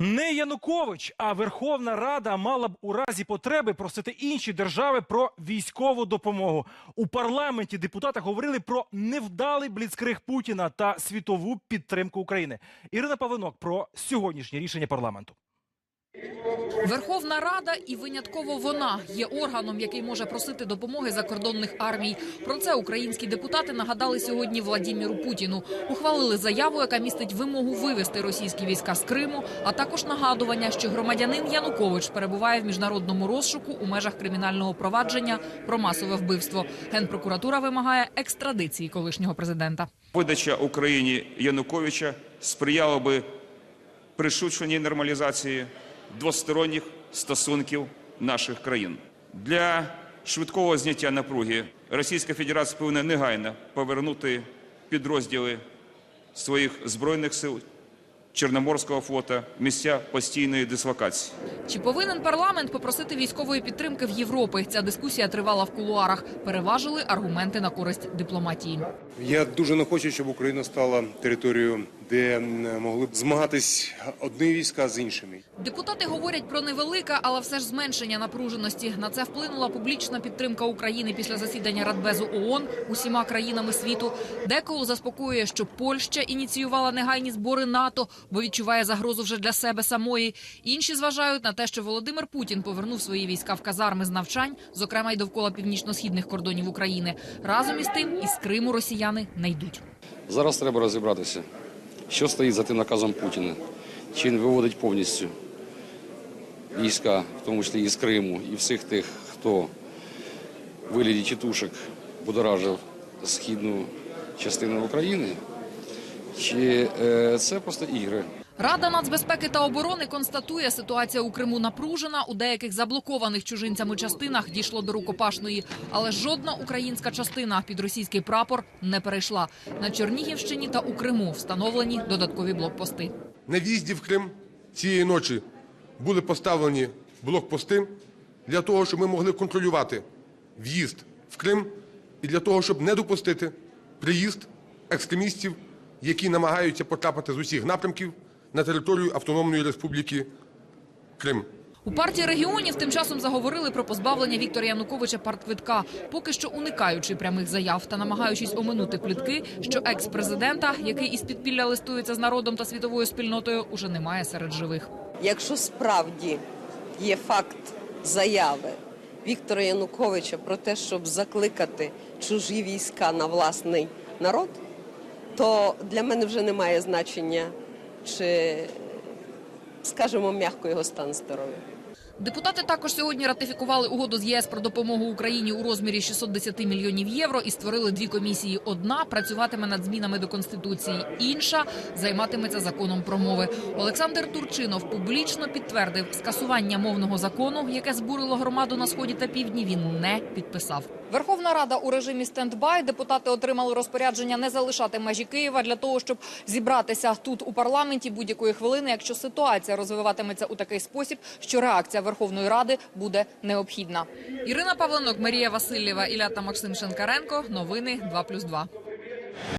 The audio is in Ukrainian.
Не Янукович, а Верховна Рада мала б у разі потреби просити інші держави про військову допомогу. У парламенті депутати говорили про невдалий бліцкриг Путіна та світову підтримку України. Ірина Павленок про сьогоднішнє рішення парламенту. Верховна Рада і винятково вона є органом, який може просити допомоги закордонних армій. Про це українські депутати нагадали сьогодні Владіміру Путіну. Ухвалили заяву, яка містить вимогу вивести російські війська з Криму, а також нагадування, що громадянин Янукович перебуває в міжнародному розшуку у межах кримінального провадження про масове вбивство. Генпрокуратура вимагає екстрадиції колишнього президента. Видача Україні Януковича сприяла би пришвидшеній нормалізації двосторонніх стосунків наших країн. Для швидкого зняття напруги Російська Федерація повинна негайно повернути підрозділи своїх збройних сил Чорноморського флота місця постійної дислокації. Чи повинен парламент попросити військової підтримки в Європи? Ця дискусія тривала в кулуарах. Переважили аргументи на користь дипломатії. Я дуже не хочу, щоб Україна стала територією, де могли б змагатись одні війська з іншими. Депутати говорять про невелике, але все ж зменшення напруженості. На це вплинула публічна підтримка України після засідання Радбезу ООН усіма країнами світу. Деколи заспокоює, що Польща ініціювала негайні збори НАТО, бо відчуває загрозу вже для себе самої. Інші зважають на те, що Володимир Путін повернув свої війська в казарми з навчань, зокрема й довкола північно-східних кордонів України. Разом із тим із Криму росіяни не йдуть. Зараз треба розібратися, що стоїть за тим наказом Путіна. Чи він виводить повністю війська, в тому числі і з Криму, і всіх тих, хто в вигляді тітушек будоражив східну частину України, чи е, це просто ігри. Рада нацбезпеки та оборони констатує, ситуація у Криму напружена. У деяких заблокованих чужинцями частинах дійшло до рукопашної, але жодна українська частина під російський прапор не перейшла. На Чернігівщині та у Криму встановлені додаткові блокпости. На в'їзді в Крим цієї ночі були поставлені блокпости для того, щоб ми могли контролювати в'їзд в Крим і для того, щоб не допустити приїзд екстремістів, які намагаються потрапити з усіх напрямків на територію Автономної Республіки Крим. У партії регіонів тим часом заговорили про позбавлення Віктора Януковича партквитка, поки що уникаючи прямих заяв та намагаючись оминути плітки, що екс-президента, який із підпілля листується з народом та світовою спільнотою, уже немає серед живих. Якщо справді є факт заяви Віктора Януковича про те, щоб закликати чужі війська на власний народ, то для мене вже немає значення, чи, скажімо, м'яко його стан здоров'я. Депутати також сьогодні ратифікували угоду з ЄС про допомогу Україні у розмірі 610 мільйонів євро і створили дві комісії. Одна працюватиме над змінами до конституції, інша займатиметься законом про мови. Олександр Турчинов публічно підтвердив, скасування мовного закону, яке збурило громаду на сході та півдні. Він не підписав. Верховна Рада у режимі стендбай. Депутати отримали розпорядження не залишати межі Києва для того, щоб зібратися тут у парламенті будь-якої хвилини, якщо ситуація розвиватиметься у такий спосіб, що реакція Верховної Ради буде необхідна. Ірина Павленок, Марія Васильєва, Ілята Максим Шенкаренко. Новини 2+,2.